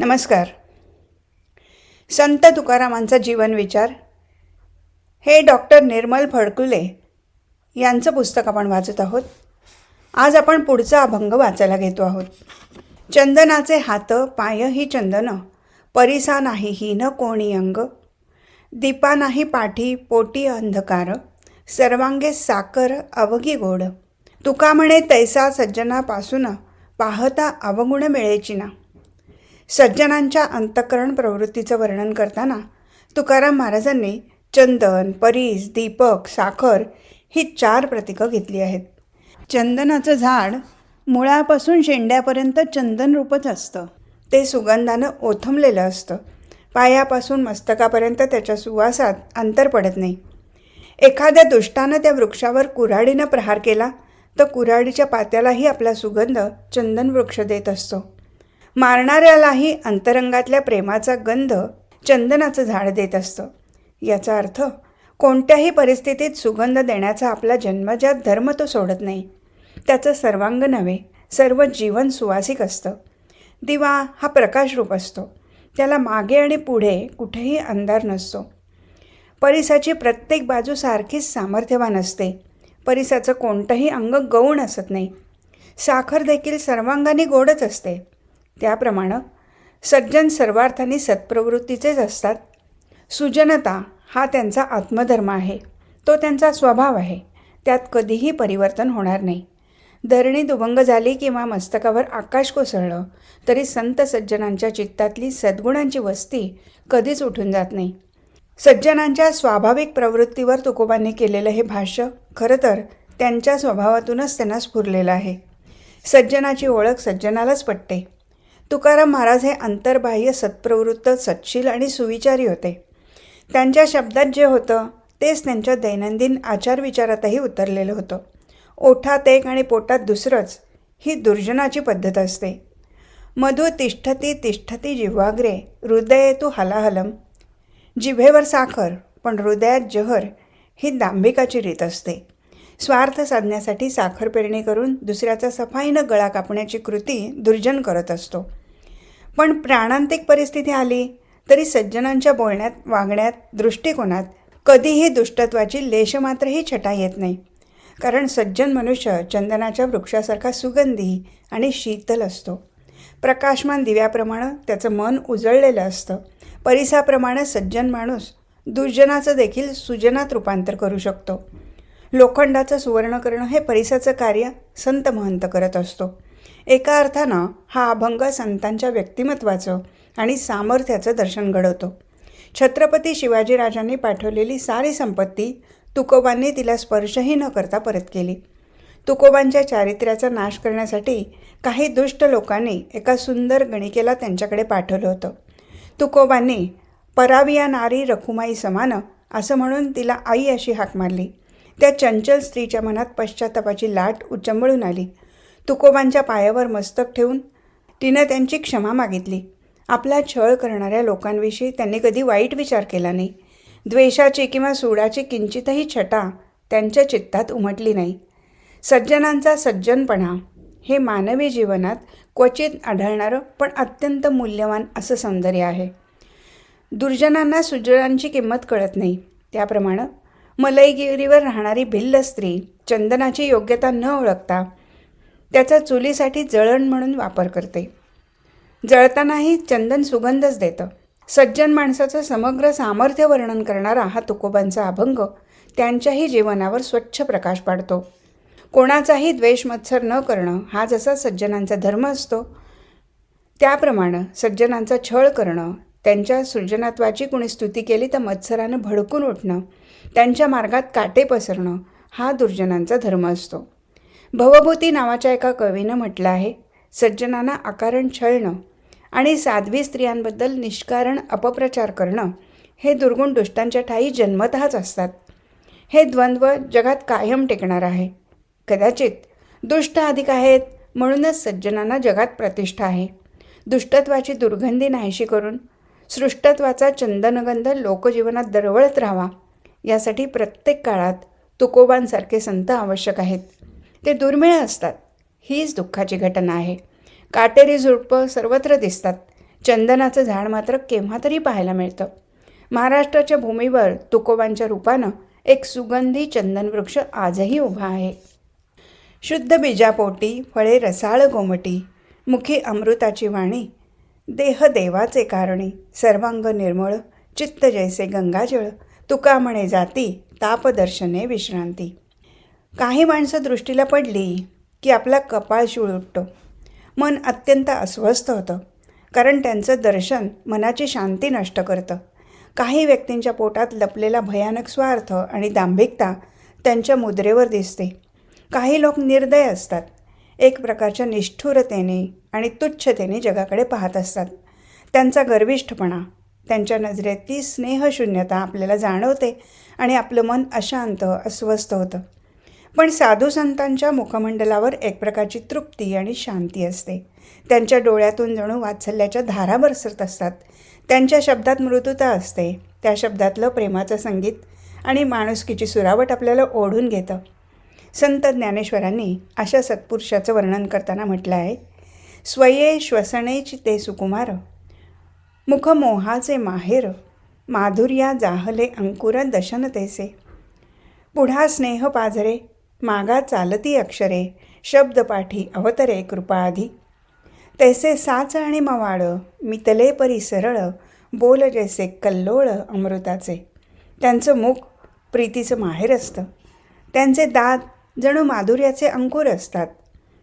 नमस्कार. संत तुकारामांचा जीवन विचार. हे डॉक्टर निर्मल फडकुले यांचं पुस्तक आपण वाचत आहोत. आज आपण पुढचा अभंग वाचायला घेतो आहोत. चंदनाचे हात पाय ही चंदन परिसा नाही ही न कोणी अंग. दीपा नाही पाठी पोटी अंधकार सर्वांगे साकर अवघी गोड. तुका म्हणे तैसा सज्जनापासून पाहता अवगुण मिळेची ना सज्जनांच्या अंतःकरण प्रवृत्तीचं वर्णन करताना तुकाराम महाराजांनी चंदन परीस दीपक साखर ही चार प्रतीकं घेतली आहेत. चंदनाचं झाड मुळापासून शेंड्यापर्यंत चंदन रूपच असतं. ते सुगंधानं ओथंबलेलं असतं. पायापासून मस्तकापर्यंत त्याच्या सुवासात अंतर पडत नाही. एखाद्या दुष्टानं त्या वृक्षावर कुऱ्हाडीनं प्रहार केला तर कुऱ्हाडीच्या पात्यालाही आपला सुगंध चंदन वृक्ष देत असतो. मारणाऱ्यालाही अंतरंगातल्या प्रेमाचा गंध चंदनाचं झाड देत असतं. याचा अर्थ कोणत्याही परिस्थितीत सुगंध देण्याचा आपला जन्मजात धर्म तो सोडत नाही त्याचं सर्वांग नव्हे सर्व जीवन सुवासिक असतं. दिवा हा प्रकाशरूप असतो. त्याला मागे आणि पुढे कुठेही अंधार नसतो. परिसाची प्रत्येक बाजू सारखीच सामर्थ्यवान असते. परिसाचं कोणतंही अंग गौण असत नाही. साखर देखील सर्वांगाने गोडच असते. त्याप्रमाणे सज्जन सर्वार्थाने सत्प्रवृत्तीचेच असतात. सुजनता हा त्यांचा आत्मधर्म आहे. तो त्यांचा स्वभाव आहे. त्यात कधीही परिवर्तन होणार नाही. धरणी दुभंग झाली किंवा मस्तकावर आकाश कोसळलं तरी संत सज्जनांच्या चित्तातली सद्गुणांची वस्ती कधीच उठून जात नाही. सज्जनांच्या स्वाभाविक प्रवृत्तीवर तुकोबांनी केलेलं हे भाष्य खरं तर त्यांच्या स्वभावातूनच त्यांना स्फुरलेलं आहे. सज्जनाची ओळख सज्जनालाच पटते. तुकाराम महाराज हे अंतर्बाह्य सत्प्रवृत्त सत्शील आणि सुविचारी होते. त्यांच्या शब्दात जे होतं तेच त्यांच्या दैनंदिन आचारविचारातही उतरलेलं होतं. ओठात एक आणि पोटात दुसरंच ही दुर्जनाची पद्धत असते. मधु तिष्ठती तिष्ठती जिव्हाग्रे हृदये तू हलाहलम. जिभेवर साखर पण हृदयात जहर ही दांभिकाची रीत असते. स्वार्थ साधण्यासाठी साखर पेरणी करून दुसऱ्याचा सफाईनं गळा कापण्याची कृती दुर्जन करत असतो. पण प्राणांतिक परिस्थिती आली तरी सज्जनांच्या बोलण्यात वागण्यात दृष्टिकोनात कधीही दुष्टत्वाची लेशमात्रही छटा येत नाही. कारण सज्जन मनुष्य चंदनाच्या वृक्षासारखा सुगंधी आणि शीतल असतो. प्रकाशमान दिव्याप्रमाणे त्याचं मन उजळलेलं असतं. परिसाप्रमाणे सज्जन माणूस दुर्जनाचं देखील सुजनात रूपांतर करू शकतो. लोखंडाचं सुवर्ण करणं हे परिसाचं कार्य संत महंत करत असतो. एका अर्थानं हा अभंग संतांच्या व्यक्तिमत्वाचं आणि सामर्थ्याचं दर्शन घडवतो. छत्रपती शिवाजीराजांनी पाठवलेली सारी संपत्ती तुकोबांनी तिला स्पर्शही न करता परत केली. तुकोबांच्या चारित्र्याचा नाश करण्यासाठी काही दुष्ट लोकांनी एका सुंदर गणिकेला त्यांच्याकडे पाठवलं होतं. तुकोबांनी पराविया नारी रखुमाई समान असं म्हणून तिला आई अशी हाक मारली. त्या चंचल स्त्रीच्या मनात पश्चातापाची लाट उचंबळून आली. तुकोबांच्या पायावर मस्तक ठेवून तिनं त्यांची क्षमा मागितली. आपला छळ करणाऱ्या लोकांविषयी त्यांनी कधी वाईट विचार केला नाही. द्वेषाची किंवा सूडाची किंचितही छटा त्यांच्या चित्तात उमटली नाही. सज्जनांचा सज्जनपणा हे मानवी जीवनात क्वचित आढळणारं पण अत्यंत मूल्यवान असं सौंदर्य आहे. दुर्जनांना सुजनांची किंमत कळत नाही. त्याप्रमाणे मलईगिरीवर राहणारी भिल्ल स्त्री चंदनाची योग्यता न ओळखता त्याचा चुलीसाठी जळण म्हणून वापर करते. जळतानाही चंदन सुगंधच देतं. सज्जन माणसाचं समग्र सामर्थ्य वर्णन करणारा हा तुकोबांचा अभंग त्यांच्याही जीवनावर स्वच्छ प्रकाश पाडतो. कोणाचाही द्वेष मत्सर न करणं हा जसा सज्जनांचा धर्म असतो त्याप्रमाणे सज्जनांचा छळ करणं त्यांच्या सृजनात्वाची कुणी स्तुती केली तर मत्सरानं भडकून उठणं त्यांच्या मार्गात काटे पसरणं हा दुर्जनांचा धर्म असतो. भवभूती नावाच्या एका कवीनं म्हटलं आहे सज्जनांना आकारण छळणं आणि साध्वी स्त्रियांबद्दल निष्कारण अपप्रचार करणं हे दुर्गुण दुष्टांच्या ठाई जन्मतःच असतात. हे द्वंद्व जगात कायम टिकणार आहे. कदाचित दुष्ट अधिक आहेत म्हणूनच सज्जनांना जगात प्रतिष्ठा आहे. दुष्टत्वाची दुर्गंधी नाहीशी करून सृष्टत्वाचा चंदनगंध लोकजीवनात दरवळत राहावा यासाठी प्रत्येक काळात तुकोबांसारखे संत आवश्यक आहेत. ते दुर्मिळ असतात. हीच दुःखाची घटना आहे. काटेरी झुडपं सर्वत्र दिसतात. चंदनाचं झाड मात्र केव्हा तरी पाहायला मिळतं. महाराष्ट्राच्या भूमीवर तुकोबांच्या रूपानं एक सुगंधी चंदन वृक्ष आजही उभा आहे. शुद्ध बीजापोटी फळे रसाळ गोमटी मुखी अमृताची वाणी देह देवाचे कारणी सर्वांग निर्मळ चित्त जैसे गंगाजळ तुका म्हणे जाती तापदर्शने विश्रांती. काही माणसं दृष्टीला पडली की आपला कपाळ शिळ उठतो. मन अत्यंत अस्वस्थ होतं. कारण त्यांचं दर्शन मनाची शांती नष्ट करतं. काही व्यक्तींच्या पोटात लपलेला भयानक स्वार्थ आणि दांभिकता त्यांच्या मुद्रेवर दिसते. काही लोक निर्दय असतात. एक प्रकारच्या निष्ठुरतेने आणि तुच्छतेने जगाकडे पाहत असतात. त्यांचा गर्विष्ठपणा त्यांच्या नजरेतली स्नेहशून्यता आपल्याला जाणवते आणि आपलं मन अशांत अस्वस्थ होतं. पण साधू संतांच्या मुखमंडलावर एक प्रकारची तृप्ती आणि शांती असते. त्यांच्या डोळ्यातून जणू वात्सल्याच्या धारा बरसत असतात. त्यांच्या शब्दात मृदुता असते. त्या शब्दातलं प्रेमाचं संगीत आणि माणुसकीची सुरावट आपल्याला ओढून घेतं. संत ज्ञानेश्वरांनी अशा सत्पुरुषाचं वर्णन करताना म्हटलं आहे स्वये श्वसनेची ते सुकुमार मुखमोहाचे माहेर माधुर्या जाहले अंकुर दशन तेसे पुढा स्नेह पाझरे मागा चालती अक्षरे शब्दपाठी अवतरे कृपाआधी. तैसे साच आणि मवाळ मितले परी सरळ बोल जैसे कल्लोळ अमृताचे. त्यांचं मुख प्रीतीचं माहेर असतं. त्यांचे दात जणू माधुर्याचे अंकुर असतात.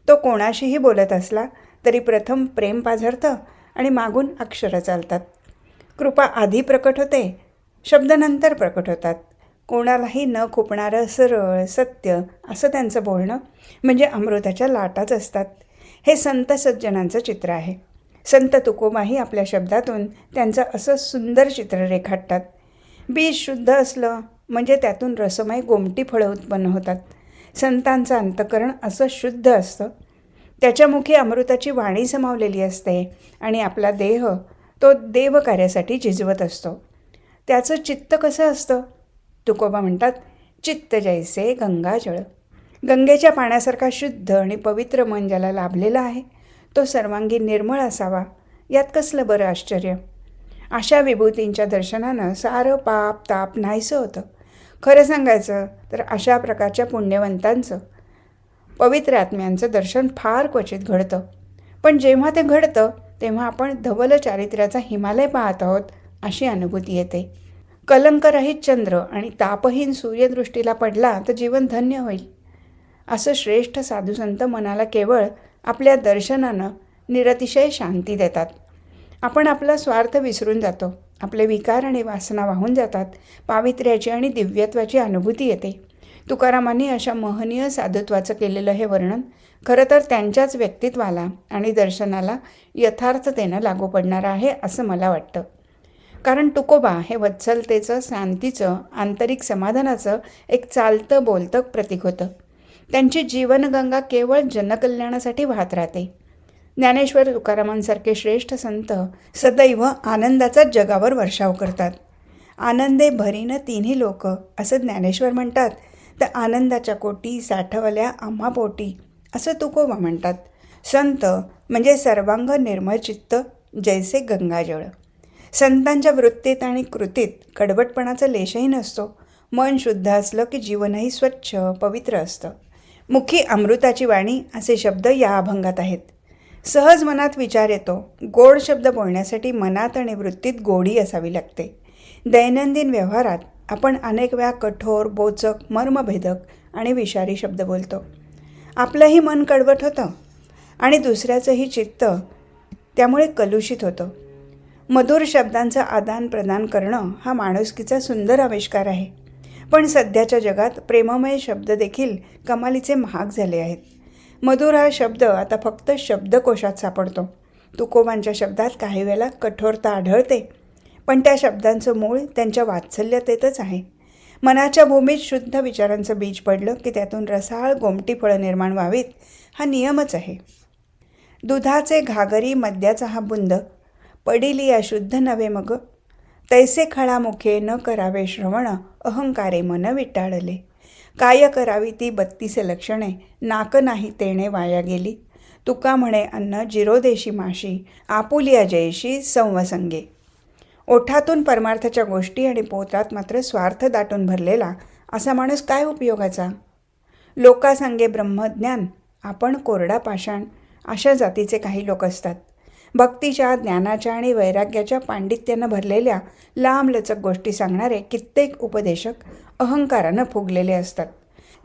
तो कोणाशीही बोलत असला तरी प्रथम प्रेम पाझरतं आणि मागून अक्षरं चालतात. कृपा आधी प्रकट होते शब्द नंतर प्रकट होतात. कोणालाही न खुपणारं सरळ सत्य असं त्यांचं बोलणं म्हणजे अमृताच्या लाटाच असतात. हे संत सज्जनांचं चित्र आहे. संत तुकोबाही आपल्या शब्दातून त्यांचं असं सुंदर चित्र रेखाटतात. बीज शुद्ध असलं म्हणजे त्यातून रसमय गोमटी फळं उत्पन्न होतात. संतांचं अंतकरण असं शुद्ध असतं. त्याच्यामुखी अमृताची वाणी समावलेली असते आणि आपला देह तो देवकार्यासाठी झिजवत असतो. त्याचं चित्त कसं असतं? तुकोबा म्हणतात चित्त जैसे गंगाजळ गंगेच्या पाण्यासारखा शुद्ध आणि पवित्र मन ज्याला लाभलेलं आहे तो सर्वांगी निर्मळ असावा यात कसलं बरं आश्चर्य? अशा विभूतींच्या दर्शनानं सारं पाप ताप नाहीसं होतं. खरं सांगायचं तर अशा प्रकारच्या पुण्यवंतांचं पवित्र आत्म्यांचं दर्शन फार क्वचित घडतं. पण जेव्हा ते घडतं तेव्हा आपण धवल चारित्र्याचा हिमालय पाहत आहोत अशी अनुभूती येते. कलंकरहित चंद्र आणि तापहीन सूर्यदृष्टीला पडला तर जीवन धन्य होईल. असं श्रेष्ठ साधुसंत मनाला केवळ आपल्या दर्शनानं निरतिशय शांती देतात. आपण आपला स्वार्थ विसरून जातो. आपले विकार आणि वासना वाहून जातात. पावित्र्याची आणि दिव्यत्वाची अनुभूती येते. तुकारामांनी अशा महनीय साधुत्वाचं केलेलं हे वर्णन खरं तर त्यांच्याच व्यक्तित्वाला आणि दर्शनाला यथार्थतेनं लागू पडणारं आहे असं मला वाटतं. कारण तुकोबा हे वत्सलतेचं शांतीचं आंतरिक समाधानाचं एक चालतं बोलतं प्रतीक होतं. त्यांची जीवनगंगा केवळ जनकल्याणासाठी वाहत राहते. ज्ञानेश्वर तुकारामांसारखे श्रेष्ठ संत सदैव आनंदाचाच जगावर वर्षाव करतात. आनंदे भरीनं तिन्ही लोक असं ज्ञानेश्वर म्हणतात. तर आनंदाच्या कोटी साठवल्या आम्हापोटी असं तुकोबा म्हणतात. संत म्हणजे सर्वांग निर्मळ चित्त जैसे गंगाजळ. संतांच्या वृत्तीत आणि कृतीत कडवटपणाचा लेशही नसतो. मन शुद्ध असलं की जीवनही स्वच्छ पवित्र असतं. मुखी अमृताची वाणी असे शब्द या अभंगात आहेत. सहज मनात विचार येतो. गोड शब्द बोलण्यासाठी मनात आणि वृत्तीत गोडी असावी लागते. दैनंदिन व्यवहारात आपण अनेक वेळा कठोर बोचक मर्मभेदक आणि विषारी शब्द बोलतो. आपलंही मन कडवट होतं आणि दुसऱ्याचंही चित्त त्यामुळे कलुषित होतं. मधुर शब्दांचं आदान प्रदान करणं हा माणुसकीचा सुंदर आविष्कार आहे. पण सध्याच्या जगात प्रेममय शब्द देखील कमालीचे महाग झाले आहेत. मधुर हा शब्द आता फक्त शब्दकोशात सापडतो. तुकोबांच्या शब्दात काही वेळेला कठोरता आढळते पण त्या शब्दांचं मूळ त्यांच्या वात्सल्यतेतच आहे. मनाच्या भूमीत शुद्ध विचारांचं बीज पडलं की त्यातून रसाळ गोमटी फळं निर्माण व्हावीत हा नियमच आहे. दुधाचे घागरी मद्याचा हा बुंद पडिली अशुद्ध नव्हे मग. तैसे खळामुखे न करावे श्रवण अहंकारे मन विटाळले. काय करावी ती बत्तीस लक्षणे नाक नाही तेणे वाया गेली. तुका म्हणे अन्न जिरोदेशी माशी आपुलिया जयशी संवसंगे. ओठातून परमार्थाच्या गोष्टी आणि पोत्रात मात्र स्वार्थ दाटून भरलेला असा माणूस काय उपयोगाचा? लोकासंगे ब्रह्मज्ञान आपण कोरडा पाषाण अशा जातीचे काही लोक असतात. भक्तीच्या ज्ञानाच्या आणि वैराग्याच्या पांडित्यानं भरलेल्या लांबलचक गोष्टी सांगणारे कित्येक उपदेशक अहंकारानं फुगलेले असतात.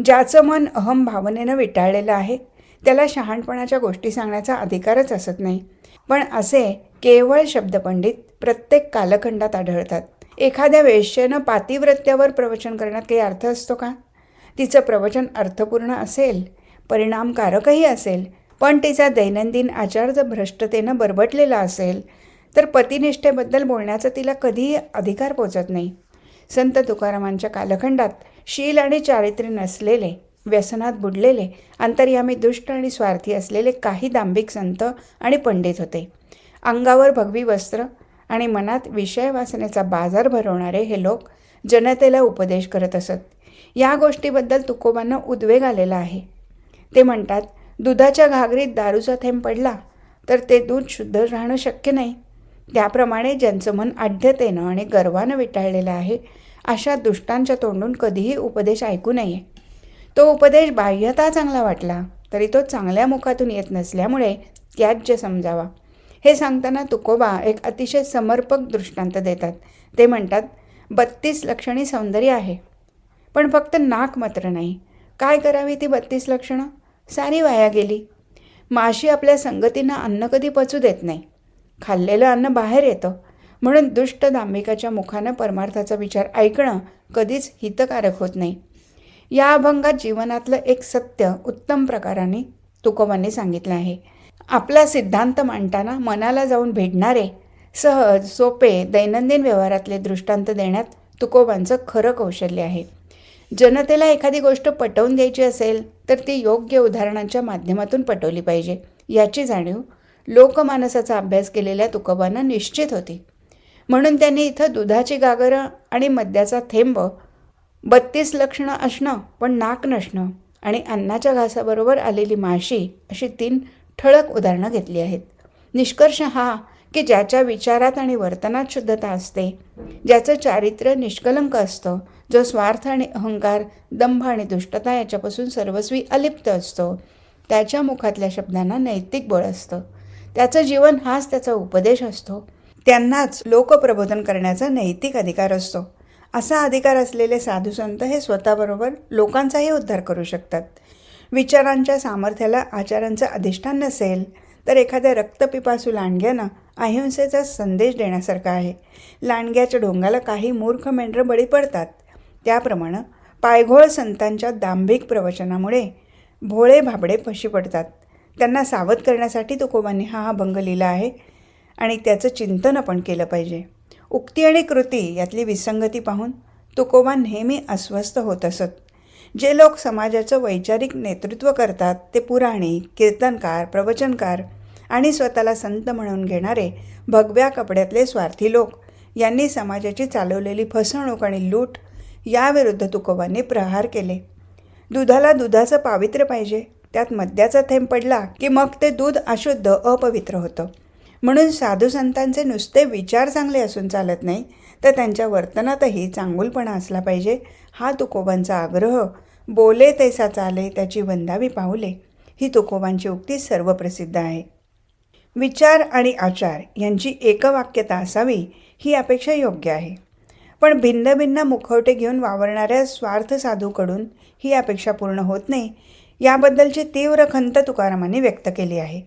ज्याचं मन अहम भावनेनं विटाळलेलं आहे त्याला शहाणपणाच्या गोष्टी सांगण्याचा अधिकारच असत नाही. पण असे केवळ शब्दपंडित प्रत्येक कालखंडात आढळतात. एखाद्या वेश्येनं पातिव्रत्यावर प्रवचन करण्यात काही अर्थ असतो का? तिचं प्रवचन अर्थपूर्ण असेल परिणामकारकही असेल पण तिचा दैनंदिन आचार जर भ्रष्टतेनं बरबटलेला असेल तर पतिनिष्ठेबद्दल बोलण्याचा तिला कधीही अधिकार पोचत नाही. संत तुकारामांच्या कालखंडात शील आणि चारित्र्य नसलेले व्यसनात बुडलेले अंतर्यामी दुष्ट आणि स्वार्थी असलेले काही दांभिक संत आणि पंडित होते. अंगावर भगवी वस्त्र आणि मनात विषय वासनेचा बाजार भरवणारे हे लोक जनतेला उपदेश करत असत. या गोष्टीबद्दल तुकोबांना उद्वेग आलेला आहे. ते म्हणतात दुधाच्या घागरीत दारूचा थेंब पडला तर ते दूध शुद्ध राहणं शक्य नाही. त्याप्रमाणे ज्यांचं मन आढ्यतेनं आणि गर्वानं विटाळलेलं आहे अशा दुष्टांच्या तोंडून कधीही उपदेश ऐकू नये. तो उपदेश बाह्यता चांगला वाटला तरी तो चांगल्या मुखातून येत नसल्यामुळे त्याज्य समजावा. हे सांगताना तुकोबा एक अतिशय समर्पक दृष्टांत देतात. ते म्हणतात बत्तीस लक्षणी सौंदर्य आहे पण फक्त नाक मात्र नाही. काय करावी ती बत्तीस लक्षणं? सारी वाया गेली. माशी आपल्या संगतीनं अन्न कधी पचू देत नाही. खाल्लेलं अन्न बाहेर येतं. म्हणून दुष्ट दांभिकाच्या मुखानं परमार्थाचा विचार ऐकणं कधीच हितकारक होत नाही. या अभंगात जीवनातलं एक सत्य उत्तम प्रकाराने तुकोबांनी सांगितलं आहे. आपला सिद्धांत मांडताना मनाला जाऊन भेटणारे सहज सोपे दैनंदिन व्यवहारातले दृष्टांत देण्यात तुकोबांचं खरं कौशल्य आहे. जनतेला एखादी गोष्ट पटवून द्यायची असेल तर ती योग्य उदाहरणांच्या माध्यमातून पटवली पाहिजे. याची जाणीव लोकमानसाचा अभ्यास केलेल्या तुकोबांना निश्चित होती. म्हणून त्यांनी इथं दुधाची गागरं आणि मद्याचा थेंब बत्तीस लक्षणं असणं पण नाक नसणं आणि अन्नाच्या घासाबरोबर आलेली माशी अशी तीन ठळक उदाहरणं घेतली आहेत. निष्कर्ष हा की ज्याच्या विचारात आणि वर्तनात शुद्धता असते ज्याचं चारित्र्य निष्कलंक असतं जो स्वार्थ आणि अहंकार दंभ आणि दुष्टता याच्यापासून सर्वस्वी अलिप्त असतो. त्याच्या मुखातल्या शब्दांना नैतिक बळ असतं. त्याचं जीवन हाच त्याचा उपदेश असतो. त्यांनाच लोकप्रबोधन करण्याचा नैतिक अधिकार असतो. असा अधिकार असलेले साधू संत हे स्वतःबरोबर लोकांचाही उद्धार करू शकतात. विचारांच्या सामर्थ्याला आचारांचं अधिष्ठान नसेल तर एखाद्या रक्तपिपासू लांडग्यानं अहिंसेचा संदेश देण्यासारखा आहे. लांडग्याच्या ढोंगाला काही मूर्ख मेंढरं बळी पडतात. त्याप्रमाणे पायघोळ संतांच्या दांभिक प्रवचनामुळे भोळे भाबडे फशी पडतात. त्यांना सावध करण्यासाठी तुकोबांनी हा अभंग लिहिला आहे आणि त्याचं चिंतन आपण केलं पाहिजे. उक्ती आणि कृती यातली विसंगती पाहून तुकोबा नेहमी अस्वस्थ होत असत. जे लोक समाजाचं वैचारिक नेतृत्व करतात ते पुराणे कीर्तनकार प्रवचनकार आणि स्वतःला संत म्हणून घेणारे भगव्या कपड्यातले स्वार्थी लोक यांनी समाजाची चालवलेली फसवणूक आणि लूट याविरुद्ध तुकोबांनी प्रहार केले. दुधाला दुधाचं पावित्र्य पाहिजे त्यात मद्याचा थेंब पडला की मग ते दूध अशुद्ध अपवित्र होतं. म्हणून साधू संतांचे नुसते विचार चांगले असून चालत नाही तर त्यांच्या वर्तनातही चांगुलपणा असला पाहिजे. हा तुकोबांचा आग्रह. बोले तैसा चाले त्याची वंदावी पाहुले ही तुकोबांची उक्ती सर्वप्रसिद्ध आहे. विचार आणि आचार यांची एकवाक्यता असावी ही अपेक्षा योग्य आहे. पण भिन्न भिन्न मुखवटे घेऊन वावरणाऱ्या स्वार्थ साधूकडून ही अपेक्षा पूर्ण होत नाही. याबद्दलची तीव्र खंत तुकारामांनी व्यक्त केली आहे.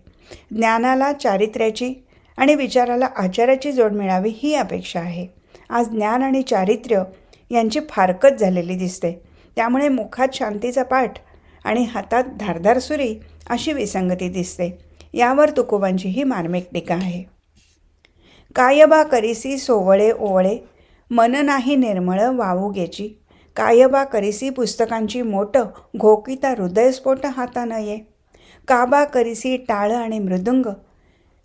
ज्ञानाला चारित्र्याची आणि विचाराला आचाराची जोड मिळावी ही अपेक्षा आहे. आज ज्ञान आणि चारित्र्य यांची फारकत झालेली दिसते. त्यामुळे मुखात शांतीचा पाठ आणि हातात धारधार सुरी अशी विसंगती दिसते. यावर तुकोबांची ही मार्मिक टीका आहे. कायबा करिसी सोवळे ओवळे मन नाही निर्मळ वावुगेची कायबा करिसी पुस्तकांची मोठं घोकिता हृदयस्फोट हातानं ये. काबा करिसी टाळ आणि मृदुंग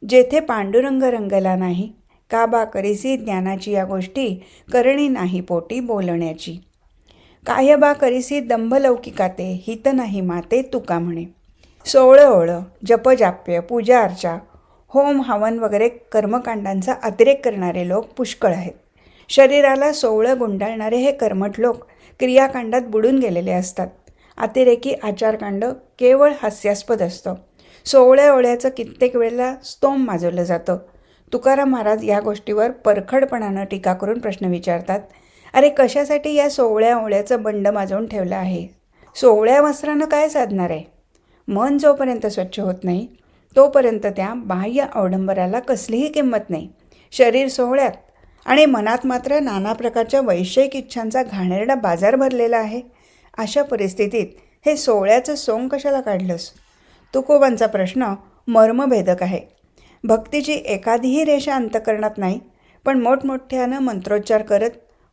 जेथे पांडुरंग रंगला नाही. काबा करिसी ज्ञानाची या गोष्टी करणी नाही पोटी बोलण्याची. कायबा करिसी दंभलौकिकाते हित नाही माते तुका म्हणे. सोवळं ओळं जपजाप्य पूजा अर्चा होम हवन वगैरे कर्मकांडांचा अतिरेक करणारे लोक पुष्कळ आहेत. शरीराला सोवळं गुंडाळणारे हे कर्मठ लोक क्रियाकांडात बुडून गेलेले असतात. अतिरेकी आचारकांड केवळ हास्यास्पद असतं. सोवळ्या ओळ्याचं कित्येक वेळेला स्तोम माजवलं जातं. तुकाराम महाराज या गोष्टीवर परखडपणानं टीका करून प्रश्न विचारतात अरे कशासाठी या सोवळ्या ओळ्याचं बंड माजवून ठेवलं आहे? सोवळ्या वस्त्रानं काय साधणार आहे? मन जोपर्यंत स्वच्छ होत नाही तोपर्यंत त्या बाह्य अवडंबराला कसलीही किंमत नाही. शरीर सोहळ्यात आणि मनात मात्र नाना प्रकारच्या वैषयिक इच्छांचा घाणेरडा बाजार भरलेला आहे. अशा परिस्थितीत हे सोहळ्याचं सोंग कशाला काढलंस? तुकोबांचा प्रश्न मर्मभेदक आहे. भक्तीची एखादीही रेषा अंतकरणात नाही पण मोठमोठ्यानं मंत्रोच्चार करत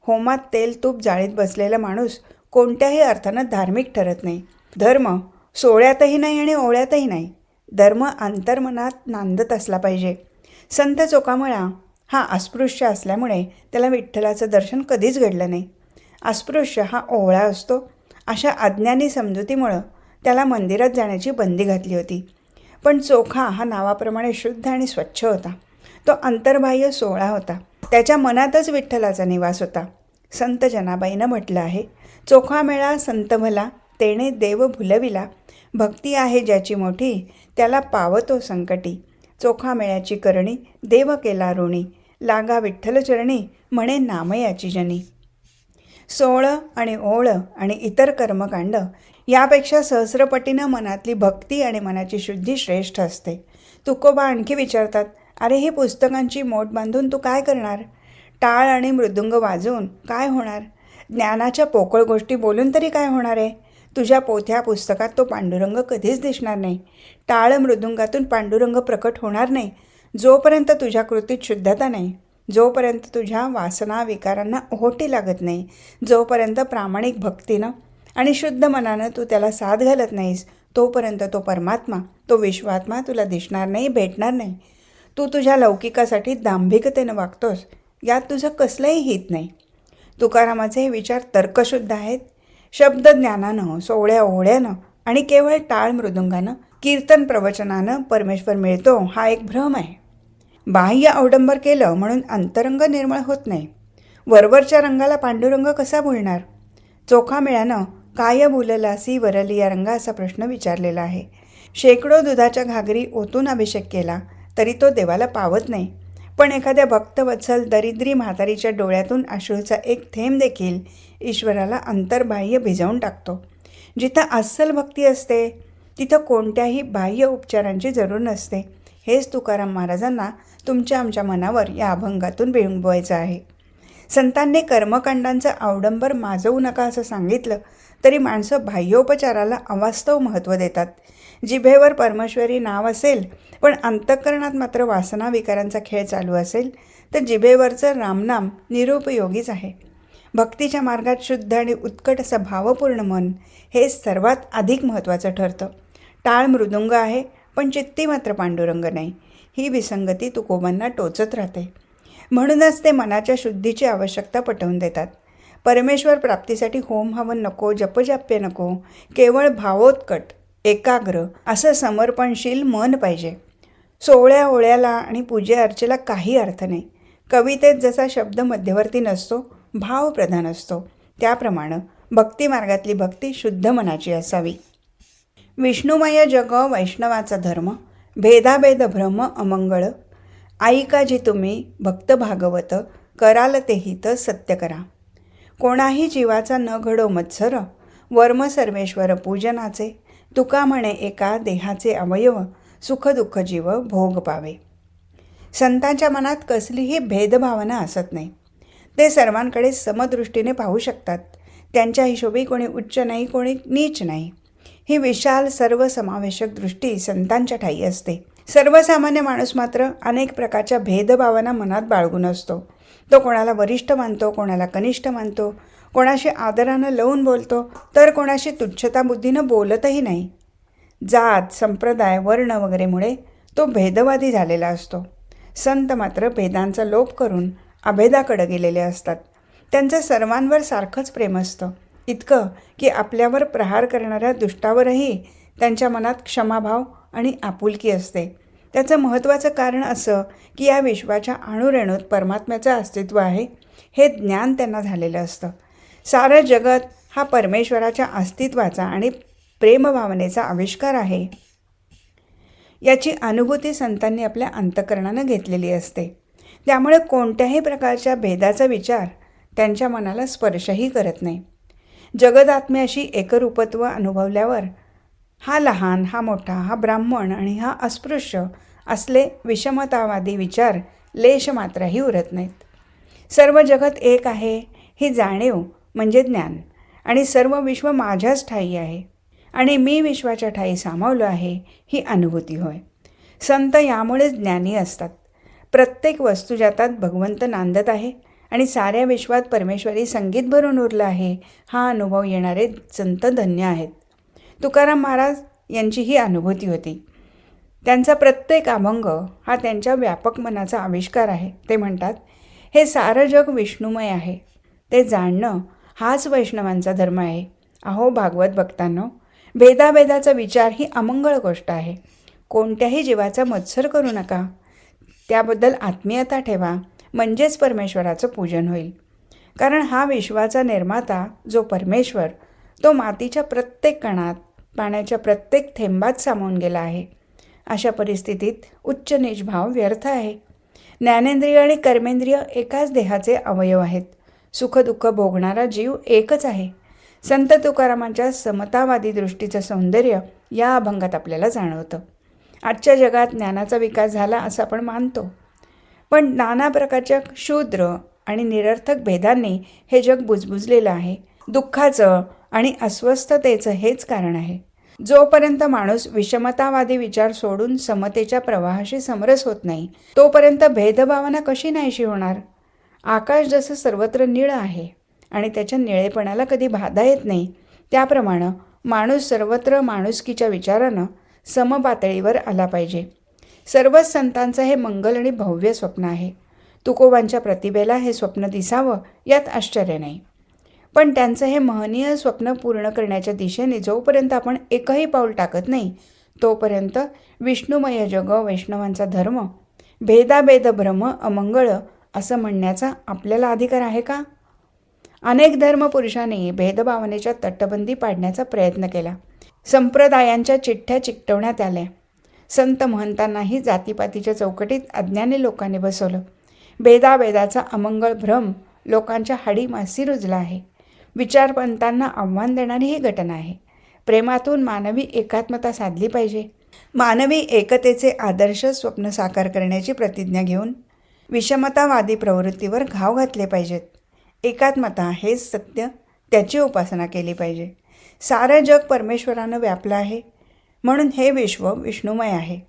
होमात तेल तूप जाळीत बसलेला माणूस कोणत्याही अर्थानं धार्मिक ठरत नाही. धर्म सोहळ्यातही नाही आणि ओळ्यातही नाही. धर्म अंतर्मनात नांदत असला पाहिजे. संत चोकामळा हा अस्पृश्य असल्यामुळे त्याला विठ्ठलाचं दर्शन कधीच घडलं नाही. अस्पृश्य हा ओवळा असतो. अशा अज्ञानी समजुतीमुळं त्याला मंदिरात जाण्याची बंदी घातली होती. पण चोखा हा नावाप्रमाणे शुद्ध आणि स्वच्छ होता. तो अंतर्बाह्य सोहळा होता. त्याच्या मनातच विठ्ठलाचा निवास होता. संत जनाबाईनं म्हटलं आहे चोखा मेळा संत भला तेणे देव भुलविला. भक्ती आहे ज्याची मोठी त्याला पावतो संकटी. चोखा मेळ्याची करणी देव केला ऋणी. लागा विठ्ठलचरणी म्हणे नामयाची जनी. सोळं आणि ओळ आणि इतर कर्मकांड यापेक्षा सहस्रपटीनं मनातली भक्ती आणि मनाची शुद्धी श्रेष्ठ असते. तुकोबा आणखी विचारतात अरे हे पुस्तकांची मोठ बांधून तू काय करणार? टाळ आणि मृदुंग वाजवून काय होणार? ज्ञानाच्या पोकळ गोष्टी बोलून तरी काय होणार आहे? तुझ्या पोथ्या पुस्तकात तो पांडुरंग कधीच दिसणार नाही. टाळ मृदुंगातून पांडुरंग प्रकट होणार नाही. जोपर्यंत तुझ्या कृतीत शुद्धता नाही जोपर्यंत तुझ्या वासना विकारांना ओहोटी लागत नाही जोपर्यंत प्रामाणिक भक्तीनं आणि शुद्ध मनानं तू त्याला साथ घालत नाहीस तोपर्यंत तो परमात्मा तो विश्वात्मा तुला दिसणार नाही भेटणार नाही. तू तुझ्या लौकिकासाठी दांभिकतेनं वागतोस यात तुझं कसलंही हित नाही. तुकारामाचे हे विचार तर्कशुद्ध आहेत. शब्द ज्ञानानं सोहळ्या ओहळ्यानं आणि केवळ टाळ मृदुंगानं कीर्तन प्रवचनानं परमेश्वर मिळतो हा एक भ्रम आहे. बाह्य अवडंबर केलं म्हणून अंतरंग निर्मळ होत नाही. वरवरच्या रंगाला पांडुरंग कसा बोलणार? चोखा मिळानं काय बुललासी वरली या रंगा असा प्रश्न विचारलेला आहे. शेकडो दुधाच्या घागरी ओतून अभिषेक केला तरी तो देवाला पावत नाही. पण एखाद्या भक्तवत्सल दरिद्री म्हातारीच्या डोळ्यातून अश्रूचा एक थेंब देखील ईश्वराला अंतर्बाह्य भिजवून टाकतो. जिथं अस्सल भक्ती असते तिथं कोणत्याही बाह्य उपचारांची जरूर नसते. हेच तुकाराम महाराजांना तुमच्या आमच्या मनावर या अभंगातून बिंबवायचं आहे. संतांनी कर्मकांडांचं अवडंबर माजवू नका असं सांगितलं तरी माणसं बाह्योपचाराला अवास्तव महत्त्व देतात. जिभेवर परमेश्वरी नाव असेल पण अंतःकरणात मात्र वासना विकारांचा खेळ चालू असेल तर जिभेवरचं रामनाम निरुपयोगीच आहे. भक्तीच्या मार्गात शुद्ध आणि उत्कट असं भावपूर्ण मन हे सर्वात अधिक महत्त्वाचं ठरतं. टाळ मृदुंग आहे पण चित्ती मात्र पांडुरंग नाही. ही विसंगती तुकोबांना टोचत राहते. म्हणूनच ते मनाच्या शुद्धीची आवश्यकता पटवून देतात. परमेश्वर प्राप्तीसाठी होम हवन नको जपजाप्य नको केवळ भावोत्कट एकाग्र असं समर्पणशील मन पाहिजे. सोहळ्या ओळ्याला आणि पूजे अर्चेला काही अर्थ नाही. कवितेत जसा शब्द मध्यवर्ती नसतो भावप्रधान असतो. त्याप्रमाणे भक्तिमार्गातली भक्ती शुद्ध मनाची असावी. विष्णुमय जग वैष्णवाचा धर्म भेदाभेद भ्रम अमंगळ. ऐका जी तुम्ही भक्त भागवत कराल ते हित सत्य करा. कोणाही जीवाचा न घडो मत्सर वर्म सर्वेश्वर पूजनाचे तुका म्हणे एका देहाचे अवयव सुखदुःख जीव भोग पावे. संतांच्या मनात कसलीही भेदभावना असत नाही. ते सर्वांकडे समदृष्टीने पाहू शकतात. त्यांच्या हिशोबी कोणी उच्च नाही कोणी नीच नाही. ही विशाल सर्वसमावेशक दृष्टी संतांच्या ठाई असते. सर्वसामान्य माणूस मात्र अनेक प्रकारच्या भेदभावना मनात बाळगून असतो. तो कोणाला वरिष्ठ मानतो कोणाला कनिष्ठ मानतो कोणाशी आदरानं लवून बोलतो तर कोणाशी तुच्छता बुद्धीनं बोलतही नाही. जात संप्रदाय वर्ण वगैरेमुळे तो भेदवादी झालेला असतो. संत मात्र भेदांचा लोप करून अभेदाकडं गेलेले असतात. त्यांचं सर्वांवर सारखंच प्रेम असतं. इतकं की आपल्यावर प्रहार करणाऱ्या दुष्टावरही त्यांच्या मनात क्षमाभाव आणि आपुलकी असते. त्याचं महत्त्वाचं कारण असं की या विश्वाच्या अणुरेणूत परमात्म्याचं अस्तित्व आहे हे ज्ञान त्यांना झालेलं असतं. सारं जगत हा परमेश्वराच्या अस्तित्वाचा आणि प्रेमभावनेचा आविष्कार आहे. याची अनुभूती संतांनी आपल्या अंतकरणानं घेतलेली असते. त्यामुळे कोणत्याही प्रकारच्या भेदाचा विचार त्यांच्या मनाला स्पर्शही करत नाही. जगदात्म्याशी एकरूपत्व अनुभवल्यावर हा लहान हा मोठा हा ब्राह्मण आणि हा अस्पृश्य असले विषमतावादी विचार लेश मात्रही उरत नाहीत. सर्व जगत एक आहे ही जाणीव म्हणजे ज्ञान. आणि सर्व विश्व माझ्याच ठाई आहे. आणि मी विश्वाच्या ठाई सामावलो आहे ही अनुभूती होय. संत यामुळेच ज्ञानी असतात. प्रत्येक वस्तुजातात भगवंत नांदत आहे आणि साऱ्या विश्वात परमेश्वरी संगीत भरून उरलं आहे हा अनुभव येणारे संत धन्य आहेत. तुकाराम महाराज यांची ही अनुभूती होती. त्यांचा प्रत्येक अभंग हा त्यांच्या व्यापक मनाचा आविष्कार आहे. ते म्हणतात हे सारं जग विष्णुमय आहे. ते जाणणं हाच वैष्णवांचा धर्म आहे. अहो भागवत भक्तांनो भेदाभेदाचा विचार ही अमंगळ गोष्ट आहे. कोणत्याही जीवाचा मत्सर करू नका. त्याबद्दल आत्मीयता ठेवा. म्हणजेच परमेश्वराचं पूजन होईल. कारण हा विश्वाचा निर्माता जो परमेश्वर तो मातीच्या प्रत्येक कणात पाण्याच्या प्रत्येक थेंबात सामावून गेला आहे. अशा परिस्थितीत उच्च नीच भाव व्यर्थ आहे. ज्ञानेंद्रिय आणि कर्मेंद्रिय एकाच देहाचे अवयव आहेत. सुखदुःख भोगणारा जीव एकच आहे. संत तुकारामांच्या समतावादी दृष्टीचं सौंदर्य या अभंगात आपल्याला जाणवतं. आजच्या जगात ज्ञानाचा विकास झाला असं आपण मानतो. पण नाना प्रकारच्या क्षुद्र आणि निरर्थक भेदांनी हे जग बुजबुजलेलं आहे. दुःखाचं आणि अस्वस्थतेचं हेच कारण आहे. जोपर्यंत माणूस विषमतावादी विचार सोडून समतेच्या प्रवाहाशी समरस होत नाही तोपर्यंत भेदभावना कशी नाहीशी होणार? आकाश जसं सर्वत्र निळं आहे आणि त्याच्या निळेपणाला कधी बाधा येत नाही त्याप्रमाणे माणूस सर्वत्र माणुसकीच्या विचारानं समपातळीवर आला पाहिजे. सर्वच संतांचं हे मंगल आणि भव्य स्वप्न आहे. तुकोबांच्या प्रतिभेला हे स्वप्न दिसावं यात आश्चर्य नाही. पण त्यांचं हे महनीय स्वप्न पूर्ण करण्याच्या दिशेने जोपर्यंत आपण एकही पाऊल टाकत नाही तोपर्यंत विष्णुमय जग वैष्णवांचा धर्म भेदाभेद भ्रम अमंगळ असं म्हणण्याचा आपल्याला अधिकार आहे का? अनेक धर्मपुरुषांनी भेदभावनेच्या तटबंदी पाडण्याचा प्रयत्न केला. संप्रदायांच्या चिठ्ठ्या चिकटवण्यात आल्या. संत महंतांनाही जातीपातीच्या चौकटीत अज्ञानी लोकांनी बसवलं. भेदाभेदाचा अमंगळ भ्रम लोकांच्या हाडी मासी रुजला आहे. विचारपंतांना आव्हान देणारी ही घटना आहे. प्रेमातून मानवी एकात्मता साधली पाहिजे. मानवी एकतेचे आदर्श स्वप्न साकार करण्याची प्रतिज्ञा घेऊन विषमतावादी प्रवृत्तीवर घाव घातले पाहिजेत. एकात्मता हेच सत्य त्याची उपासना केली पाहिजे. सारं जग परमेश्वरानं व्यापलं आहे म्हणून हे विश्व विष्णुमय आहे.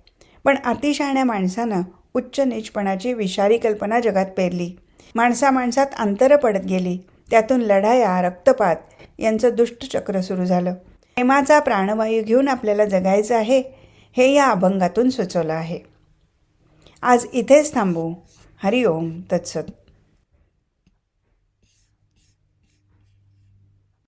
पण अतिशहाण्या माणसानं उच्च नीचपणाची विषारी कल्पना जगात पेरली. माणसा माणसात अंतरं पडत गेली. त्यातून लढाया रक्तपात यांचं दुष्टचक्र सुरू झालं. प्रेमाचा प्राणवायू घेऊन आपल्याला जगायचं आहे हे या अभंगातून सुचवलं आहे. आज इथेच थांबू. हरिओम तत्सत.